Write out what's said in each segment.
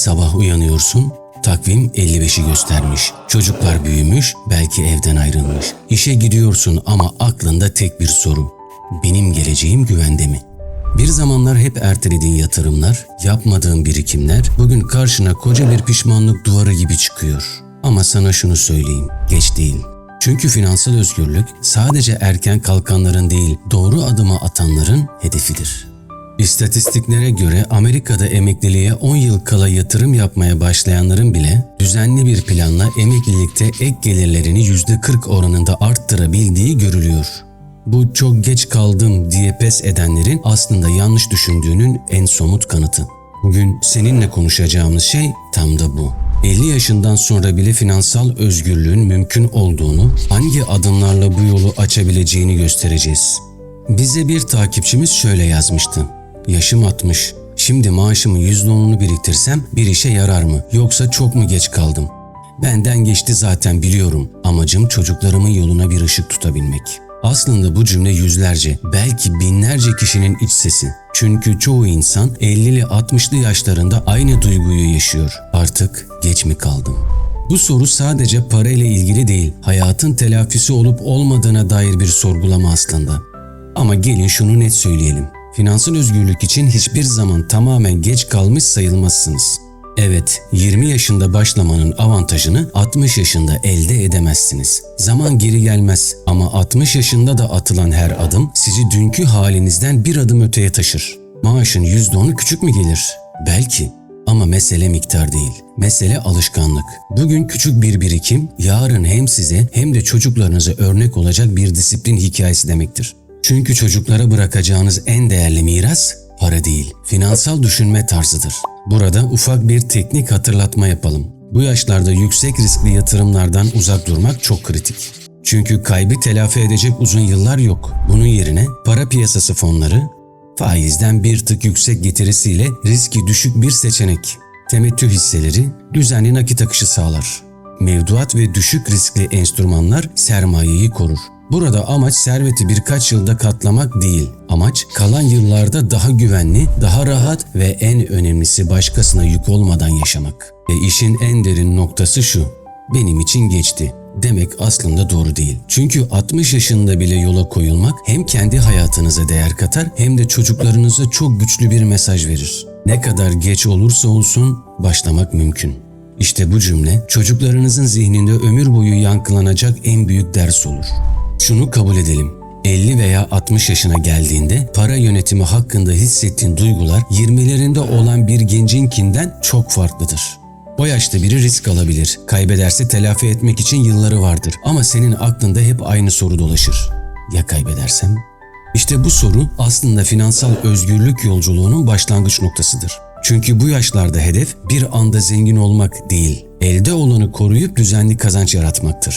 sabah uyanıyorsun, takvim 55'i göstermiş. Çocuklar büyümüş, belki evden ayrılmış. İşe gidiyorsun ama aklında tek bir soru. Benim geleceğim güvende mi? Bir zamanlar hep ertelediğin yatırımlar, yapmadığın birikimler bugün karşına koca bir pişmanlık duvarı gibi çıkıyor. Ama sana şunu söyleyeyim, geç değil. Çünkü finansal özgürlük sadece erken kalkanların değil, doğru adımı atanların hedefidir. İstatistiklere göre Amerika'da emekliliğe 10 yıl kala yatırım yapmaya başlayanların bile düzenli bir planla emeklilikte ek gelirlerini %40 oranında arttırabildiği görülüyor. Bu çok geç kaldım diye pes edenlerin aslında yanlış düşündüğünün en somut kanıtı. Bugün seninle konuşacağımız şey tam da bu. 50 yaşından sonra bile finansal özgürlüğün mümkün olduğunu, hangi adımlarla bu yolu açabileceğini göstereceğiz. Bize bir takipçimiz şöyle yazmıştı. Yaşım 60. Şimdi maaşımın %10'unu biriktirsem bir işe yarar mı yoksa çok mu geç kaldım? Benden geçti zaten biliyorum. Amacım çocuklarımın yoluna bir ışık tutabilmek. Aslında bu cümle yüzlerce, belki binlerce kişinin iç sesi. Çünkü çoğu insan 50'li 60'lı yaşlarında aynı duyguyu yaşıyor. Artık geç mi kaldım? Bu soru sadece parayla ilgili değil, hayatın telafisi olup olmadığına dair bir sorgulama aslında. Ama gelin şunu net söyleyelim. Finansal özgürlük için hiçbir zaman tamamen geç kalmış sayılmazsınız. Evet, 20 yaşında başlamanın avantajını 60 yaşında elde edemezsiniz. Zaman geri gelmez ama 60 yaşında da atılan her adım sizi dünkü halinizden bir adım öteye taşır. Maaşın %10'u küçük mü gelir? Belki. Ama mesele miktar değil. Mesele alışkanlık. Bugün küçük bir birikim, yarın hem size hem de çocuklarınıza örnek olacak bir disiplin hikayesi demektir. Çünkü çocuklara bırakacağınız en değerli miras para değil, finansal düşünme tarzıdır. Burada ufak bir teknik hatırlatma yapalım. Bu yaşlarda yüksek riskli yatırımlardan uzak durmak çok kritik. Çünkü kaybı telafi edecek uzun yıllar yok. Bunun yerine para piyasası fonları, faizden bir tık yüksek getirisiyle riski düşük bir seçenek. Temettü hisseleri düzenli nakit akışı sağlar. Mevduat ve düşük riskli enstrümanlar sermayeyi korur. Burada amaç serveti birkaç yılda katlamak değil. Amaç kalan yıllarda daha güvenli, daha rahat ve en önemlisi başkasına yük olmadan yaşamak. Ve işin en derin noktası şu. Benim için geçti demek aslında doğru değil. Çünkü 60 yaşında bile yola koyulmak hem kendi hayatınıza değer katar hem de çocuklarınıza çok güçlü bir mesaj verir. Ne kadar geç olursa olsun başlamak mümkün. İşte bu cümle çocuklarınızın zihninde ömür boyu yankılanacak en büyük ders olur. Şunu kabul edelim. 50 veya 60 yaşına geldiğinde para yönetimi hakkında hissettiğin duygular 20'lerinde olan bir gencinkinden çok farklıdır. O yaşta biri risk alabilir. Kaybederse telafi etmek için yılları vardır. Ama senin aklında hep aynı soru dolaşır. Ya kaybedersem? İşte bu soru aslında finansal özgürlük yolculuğunun başlangıç noktasıdır. Çünkü bu yaşlarda hedef bir anda zengin olmak değil, elde olanı koruyup düzenli kazanç yaratmaktır.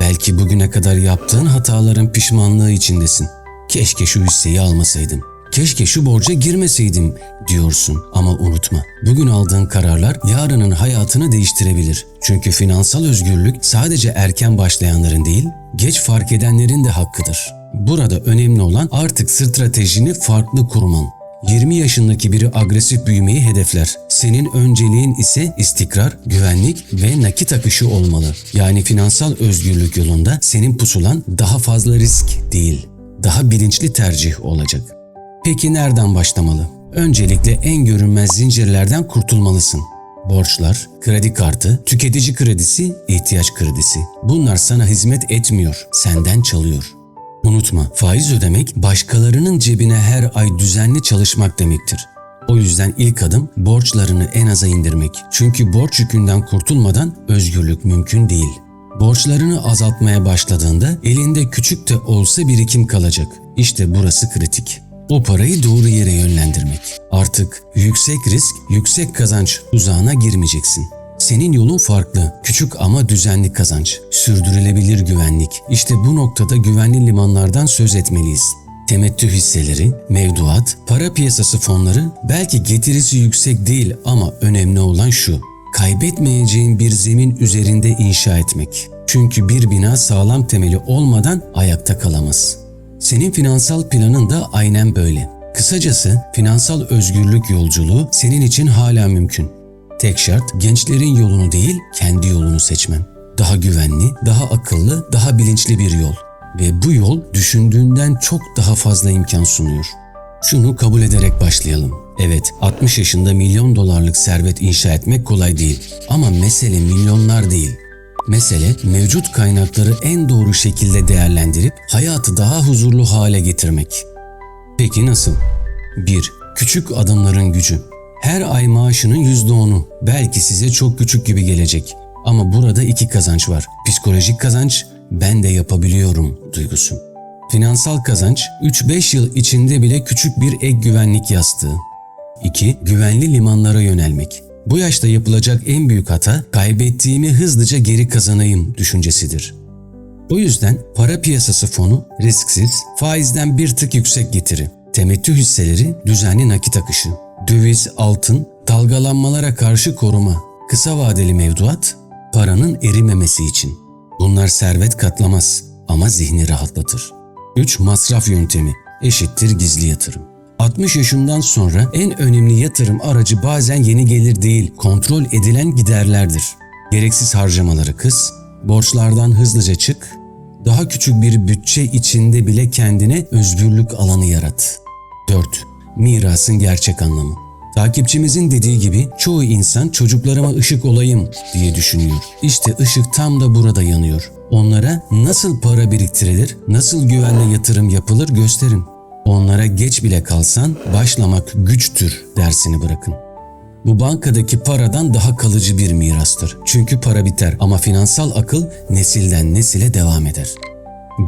Belki bugüne kadar yaptığın hataların pişmanlığı içindesin. Keşke şu hisseyi almasaydım. Keşke şu borca girmeseydim diyorsun ama unutma. Bugün aldığın kararlar yarının hayatını değiştirebilir. Çünkü finansal özgürlük sadece erken başlayanların değil, geç fark edenlerin de hakkıdır. Burada önemli olan artık stratejini farklı kurman. 20 yaşındaki biri agresif büyümeyi hedefler. Senin önceliğin ise istikrar, güvenlik ve nakit akışı olmalı. Yani finansal özgürlük yolunda senin pusulan daha fazla risk değil, daha bilinçli tercih olacak. Peki nereden başlamalı? Öncelikle en görünmez zincirlerden kurtulmalısın. Borçlar, kredi kartı, tüketici kredisi, ihtiyaç kredisi. Bunlar sana hizmet etmiyor, senden çalıyor. Unutma, faiz ödemek başkalarının cebine her ay düzenli çalışmak demektir. O yüzden ilk adım borçlarını en aza indirmek. Çünkü borç yükünden kurtulmadan özgürlük mümkün değil. Borçlarını azaltmaya başladığında elinde küçük de olsa birikim kalacak. İşte burası kritik. O parayı doğru yere yönlendirmek. Artık yüksek risk, yüksek kazanç tuzağına girmeyeceksin. Senin yolun farklı, küçük ama düzenli kazanç, sürdürülebilir güvenlik. İşte bu noktada güvenli limanlardan söz etmeliyiz. Temettü hisseleri, mevduat, para piyasası fonları belki getirisi yüksek değil ama önemli olan şu. Kaybetmeyeceğin bir zemin üzerinde inşa etmek. Çünkü bir bina sağlam temeli olmadan ayakta kalamaz. Senin finansal planın da aynen böyle. Kısacası finansal özgürlük yolculuğu senin için hala mümkün. Tek şart gençlerin yolunu değil, kendi yolunu seçmen. Daha güvenli, daha akıllı, daha bilinçli bir yol. Ve bu yol düşündüğünden çok daha fazla imkan sunuyor. Şunu kabul ederek başlayalım. Evet, 60 yaşında milyon dolarlık servet inşa etmek kolay değil. Ama mesele milyonlar değil. Mesele mevcut kaynakları en doğru şekilde değerlendirip hayatı daha huzurlu hale getirmek. Peki nasıl? 1. Küçük adımların gücü. Her ay maaşının %10'u belki size çok küçük gibi gelecek. Ama burada iki kazanç var. Psikolojik kazanç, ben de yapabiliyorum duygusu. Finansal kazanç, 3-5 yıl içinde bile küçük bir ek güvenlik yastığı. 2. Güvenli limanlara yönelmek. Bu yaşta yapılacak en büyük hata kaybettiğimi hızlıca geri kazanayım düşüncesidir. O yüzden para piyasası fonu risksiz, faizden bir tık yüksek getiri. Temettü hisseleri düzenli nakit akışı. Döviz, altın, dalgalanmalara karşı koruma. Kısa vadeli mevduat, paranın erimemesi için. Bunlar servet katlamaz ama zihni rahatlatır. 3. Masraf yöntemi eşittir gizli yatırım. 60 yaşından sonra en önemli yatırım aracı bazen yeni gelir değil, kontrol edilen giderlerdir. Gereksiz harcamaları kıs, borçlardan hızlıca çık, daha küçük bir bütçe içinde bile kendine özgürlük alanı yarat. 4. Mirasın gerçek anlamı. Takipçimizin dediği gibi çoğu insan çocuklarıma ışık olayım diye düşünüyor. İşte ışık tam da burada yanıyor. Onlara nasıl para biriktirilir, nasıl güvenle yatırım yapılır gösterin. Onlara geç bile kalsan başlamak güçtür dersini bırakın. Bu bankadaki paradan daha kalıcı bir mirastır. Çünkü para biter ama finansal akıl nesilden nesile devam eder.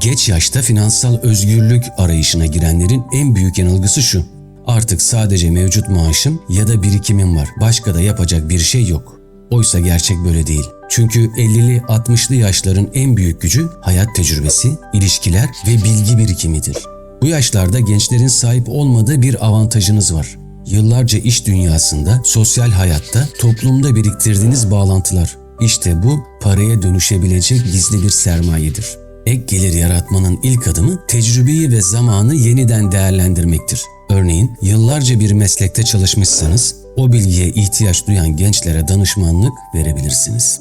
Geç yaşta finansal özgürlük arayışına girenlerin en büyük yanılgısı şu. Artık sadece mevcut maaşım ya da birikimim var. Başka da yapacak bir şey yok. Oysa gerçek böyle değil. Çünkü 50'li 60'lı yaşların en büyük gücü hayat tecrübesi, ilişkiler ve bilgi birikimidir. Bu yaşlarda gençlerin sahip olmadığı bir avantajınız var. Yıllarca iş dünyasında, sosyal hayatta, toplumda biriktirdiğiniz bağlantılar. İşte bu paraya dönüşebilecek gizli bir sermayedir. Ek gelir yaratmanın ilk adımı tecrübeyi ve zamanı yeniden değerlendirmektir. Örneğin yıllarca bir meslekte çalışmışsanız o bilgiye ihtiyaç duyan gençlere danışmanlık verebilirsiniz.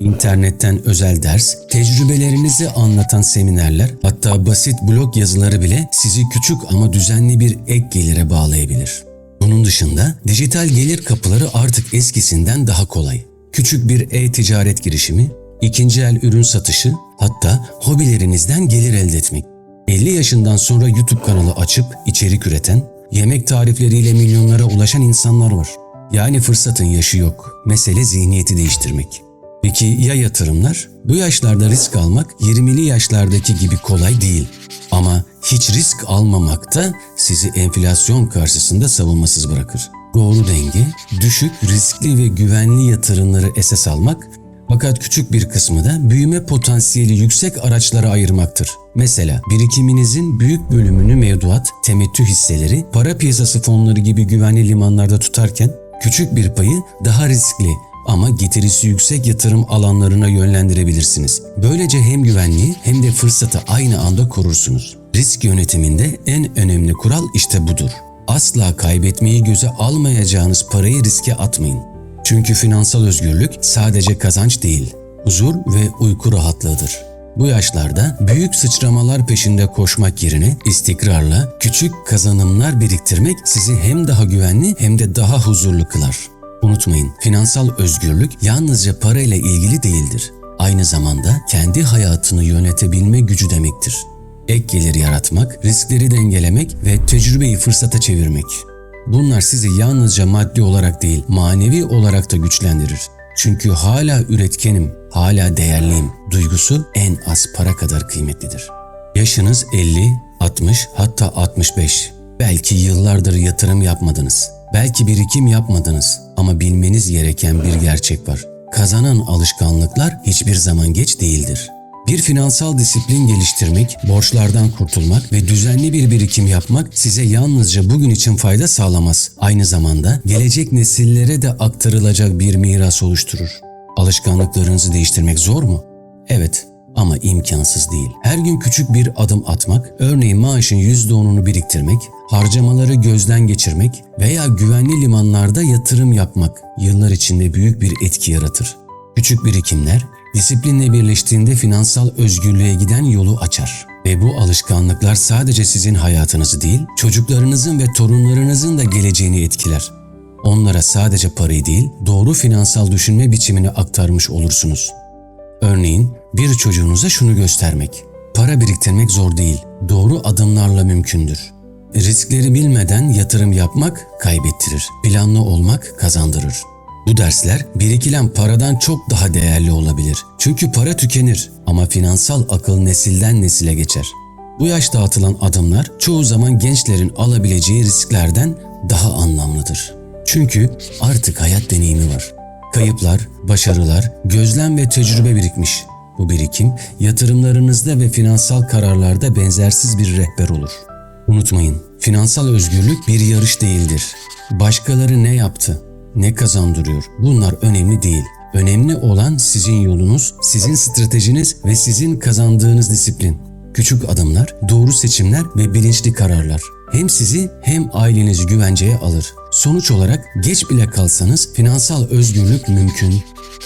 İnternetten özel ders, tecrübelerinizi anlatan seminerler, hatta basit blog yazıları bile sizi küçük ama düzenli bir ek gelire bağlayabilir. Bunun dışında dijital gelir kapıları artık eskisinden daha kolay. Küçük bir e-ticaret girişimi, ikinci el ürün satışı, hatta hobilerinizden gelir elde etmek. 50 yaşından sonra YouTube kanalı açıp içerik üreten, yemek tarifleriyle milyonlara ulaşan insanlar var. Yani fırsatın yaşı yok. Mesele zihniyeti değiştirmek. Peki ya yatırımlar? Bu yaşlarda risk almak 20'li yaşlardaki gibi kolay değil. Ama hiç risk almamak da sizi enflasyon karşısında savunmasız bırakır. Doğru denge, düşük, riskli ve güvenli yatırımları esas almak fakat küçük bir kısmı da büyüme potansiyeli yüksek araçlara ayırmaktır. Mesela birikiminizin büyük bölümünü mevduat, temettü hisseleri, para piyasası fonları gibi güvenli limanlarda tutarken küçük bir payı daha riskli ama getirisi yüksek yatırım alanlarına yönlendirebilirsiniz. Böylece hem güvenliği hem de fırsatı aynı anda korursunuz. Risk yönetiminde en önemli kural işte budur. Asla kaybetmeyi göze almayacağınız parayı riske atmayın. Çünkü finansal özgürlük sadece kazanç değil, huzur ve uyku rahatlığıdır. Bu yaşlarda büyük sıçramalar peşinde koşmak yerine istikrarla küçük kazanımlar biriktirmek sizi hem daha güvenli hem de daha huzurlu kılar. Unutmayın, finansal özgürlük yalnızca parayla ilgili değildir. Aynı zamanda kendi hayatını yönetebilme gücü demektir. Ek gelir yaratmak, riskleri dengelemek ve tecrübeyi fırsata çevirmek. Bunlar sizi yalnızca maddi olarak değil, manevi olarak da güçlendirir. Çünkü hala üretkenim, hala değerliyim duygusu en az para kadar kıymetlidir. Yaşınız 50, 60 hatta 65. Belki yıllardır yatırım yapmadınız. Belki birikim yapmadınız ama bilmeniz gereken bir gerçek var. Kazanan alışkanlıklar hiçbir zaman geç değildir. Bir finansal disiplin geliştirmek, borçlardan kurtulmak ve düzenli bir birikim yapmak size yalnızca bugün için fayda sağlamaz. Aynı zamanda gelecek nesillere de aktarılacak bir miras oluşturur. Alışkanlıklarınızı değiştirmek zor mu? Evet ama imkansız değil. Her gün küçük bir adım atmak, örneğin maaşın %10'unu biriktirmek, harcamaları gözden geçirmek veya güvenli limanlarda yatırım yapmak yıllar içinde büyük bir etki yaratır. Küçük birikimler disiplinle birleştiğinde finansal özgürlüğe giden yolu açar. Ve bu alışkanlıklar sadece sizin hayatınızı değil, çocuklarınızın ve torunlarınızın da geleceğini etkiler. Onlara sadece parayı değil, doğru finansal düşünme biçimini aktarmış olursunuz. Örneğin bir çocuğunuza şunu göstermek. Para biriktirmek zor değil, doğru adımlarla mümkündür. Riskleri bilmeden yatırım yapmak kaybettirir, planlı olmak kazandırır. Bu dersler birikilen paradan çok daha değerli olabilir. Çünkü para tükenir ama finansal akıl nesilden nesile geçer. Bu yaşta atılan adımlar çoğu zaman gençlerin alabileceği risklerden daha anlamlıdır. Çünkü artık hayat deneyimi var. Kayıplar, başarılar, gözlem ve tecrübe birikmiş. Bu birikim yatırımlarınızda ve finansal kararlarda benzersiz bir rehber olur. Unutmayın, finansal özgürlük bir yarış değildir. Başkaları ne yaptı, ne kazandırıyor bunlar önemli değil. Önemli olan sizin yolunuz, sizin stratejiniz ve sizin kazandığınız disiplin. Küçük adımlar, doğru seçimler ve bilinçli kararlar hem sizi hem ailenizi güvenceye alır. Sonuç olarak geç bile kalsanız finansal özgürlük mümkün.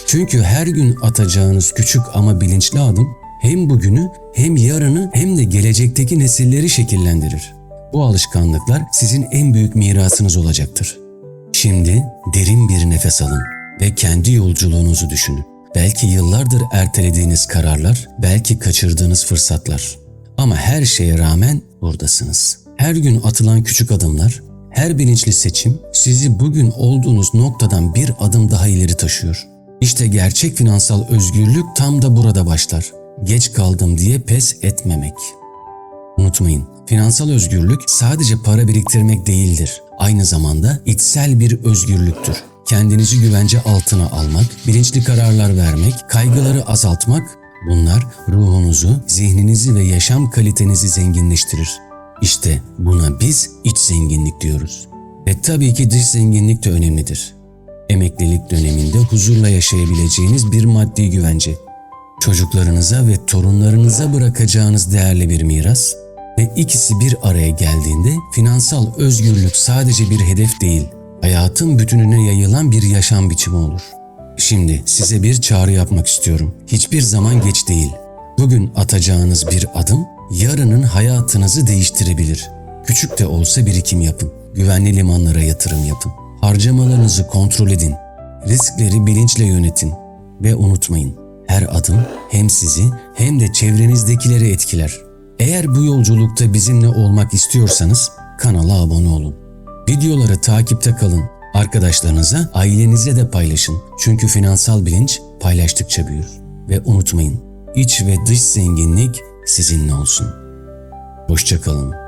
Çünkü her gün atacağınız küçük ama bilinçli adım hem bugünü hem yarını hem de gelecekteki nesilleri şekillendirir. Bu alışkanlıklar sizin en büyük mirasınız olacaktır. Şimdi derin bir nefes alın ve kendi yolculuğunuzu düşünün. Belki yıllardır ertelediğiniz kararlar, belki kaçırdığınız fırsatlar. Ama her şeye rağmen buradasınız. Her gün atılan küçük adımlar, her bilinçli seçim sizi bugün olduğunuz noktadan bir adım daha ileri taşıyor. İşte gerçek finansal özgürlük tam da burada başlar. Geç kaldım diye pes etmemek. Unutmayın, finansal özgürlük sadece para biriktirmek değildir. Aynı zamanda içsel bir özgürlüktür. Kendinizi güvence altına almak, bilinçli kararlar vermek, kaygıları azaltmak bunlar ruhunuzu, zihninizi ve yaşam kalitenizi zenginleştirir. İşte buna biz iç zenginlik diyoruz. Ve tabii ki dış zenginlik de önemlidir. Emeklilik döneminde huzurla yaşayabileceğiniz bir maddi güvence. Çocuklarınıza ve torunlarınıza bırakacağınız değerli bir miras ve ikisi bir araya geldiğinde finansal özgürlük sadece bir hedef değil, hayatın bütününe yayılan bir yaşam biçimi olur. Şimdi size bir çağrı yapmak istiyorum. Hiçbir zaman geç değil. Bugün atacağınız bir adım yarının hayatınızı değiştirebilir. Küçük de olsa birikim yapın. Güvenli limanlara yatırım yapın. Harcamalarınızı kontrol edin. Riskleri bilinçle yönetin. Ve unutmayın, her adım hem sizi hem de çevrenizdekileri etkiler. Eğer bu yolculukta bizimle olmak istiyorsanız kanala abone olun. Videoları takipte kalın. Arkadaşlarınıza, ailenize de paylaşın. Çünkü finansal bilinç paylaştıkça büyür. Ve unutmayın, iç ve dış zenginlik sizinle olsun. Hoşçakalın.